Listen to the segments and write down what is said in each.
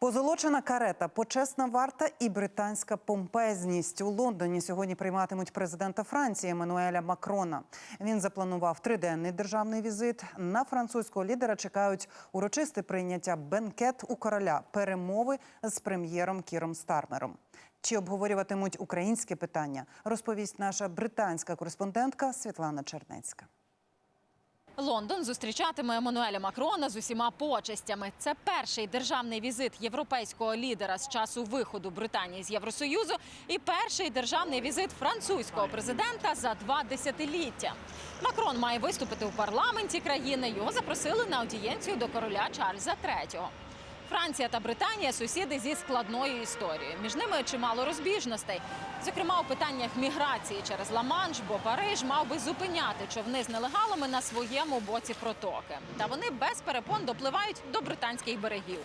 Позолочена карета, почесна варта і британська помпезність у Лондоні сьогодні прийматимуть президента Франції Еммануеля Макрона. Він запланував триденний державний візит. На французького лідера чекають урочисте прийняття бенкет у короля, перемови з прем'єром Кіром Стармером. Чи обговорюватимуть українське питання? Розповість наша британська кореспондентка Світлана Чернецька. Лондон зустрічатиме Еммануеля Макрона з усіма почестями. Це перший державний візит європейського лідера з часу виходу Британії з Євросоюзу і перший державний візит французького президента за два десятиліття. Макрон має виступити у парламенті країни. Його запросили на аудієнцію до короля Чарльза III. Франція та Британія сусіди зі складною історією. Між ними чимало розбіжностей. Зокрема, у питаннях міграції через Ла-Манш, бо Париж мав би зупиняти човни з нелегалами на своєму боці протоки. Та вони без перепон допливають до британських берегів.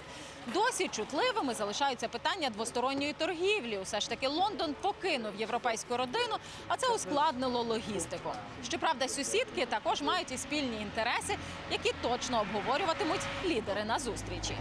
Досі чутливими залишаються питання двосторонньої торгівлі. Усе ж таки Лондон покинув європейську родину, а це ускладнило логістику. Щоправда, сусідки також мають і спільні інтереси, які точно обговорюватимуть лідери на зустрічі.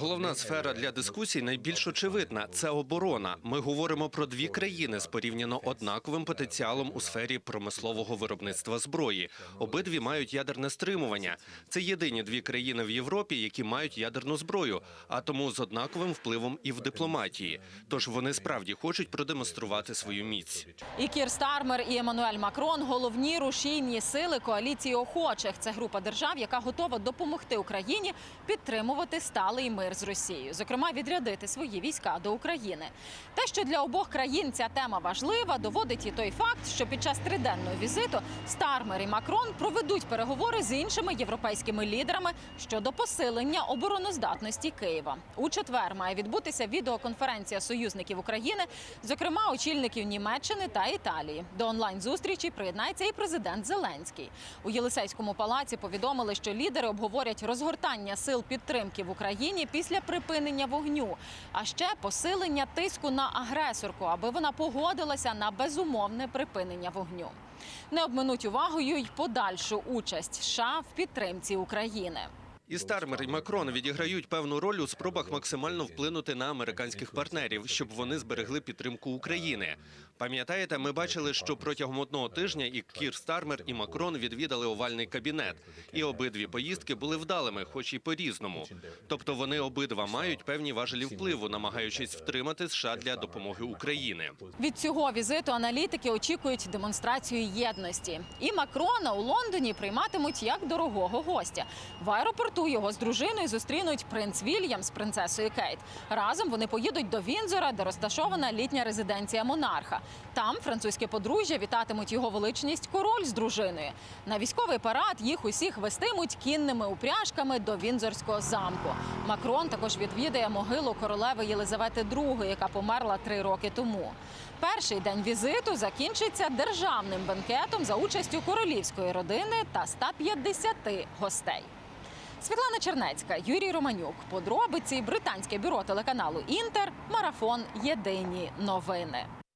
Головна сфера для дискусій найбільш очевидна це оборона. Ми говоримо про дві країни з порівняно однаковим потенціалом у сфері промислового виробництва зброї. Обидві мають ядерне стримування. Це єдині дві країни в Європі, які мають ядерну зброю, а тому з однаковим впливом і в дипломатії. Тож вони справді хочуть продемонструвати свою міць. І Кір Стармер, і Еммануель Макрон головні рушійні сили коаліції охочих. Це група держав, яка готова допомогти Україні підтримувати сталий мир з Росією, зокрема відрядити свої війська до України. Те, що для обох країн ця тема важлива, доводить і той факт, що під час триденного візиту Стармер і Макрон проведуть переговори з іншими європейськими лідерами щодо посилення обороноздатності Києва. У четвер має відбутися відеоконференція союзників України, зокрема очільників Німеччини та Італії. До онлайн зустрічі приєднається і президент Зеленський. У Єлисейському палаці повідомили, що лідери обговорять розгортання сил підтримки в Україні після припинення вогню, а ще посилення тиску на агресорку, аби вона погодилася на безумовне припинення вогню. Не обминуть увагою й подальшу участь США в підтримці України. І Стармер і Макрон відіграють певну роль у спробах максимально вплинути на американських партнерів, щоб вони зберегли підтримку України. Пам'ятаєте, ми бачили, що протягом одного тижня і Кір Стармер і Макрон відвідали овальний кабінет, і обидві поїздки були вдалими, хоч і по-різному. Тобто вони обидва мають певні важелі впливу, намагаючись втримати США для допомоги Україні. Від цього візиту аналітики очікують демонстрацію єдності. І Макрона у Лондоні прийматимуть як дорогого гостя. В аеропорту його з дружиною зустрінуть принц Вільям з принцесою Кейт. Разом вони поїдуть до Вінзора, де розташована літня резиденція монарха. Там французьке подружжя вітатимуть його величність король з дружиною. На військовий парад їх усіх вестимуть кінними упряжками до Вінзорського замку. Макрон також відвідає могилу королеви Єлизавети II, яка померла три роки тому. Перший день візиту закінчиться державним бенкетом за участю королівської родини та 150 гостей. Світлана Чернецька, Юрій Романюк. Подробиці британське бюро телеканалу Інтер. Марафон. Єдині новини.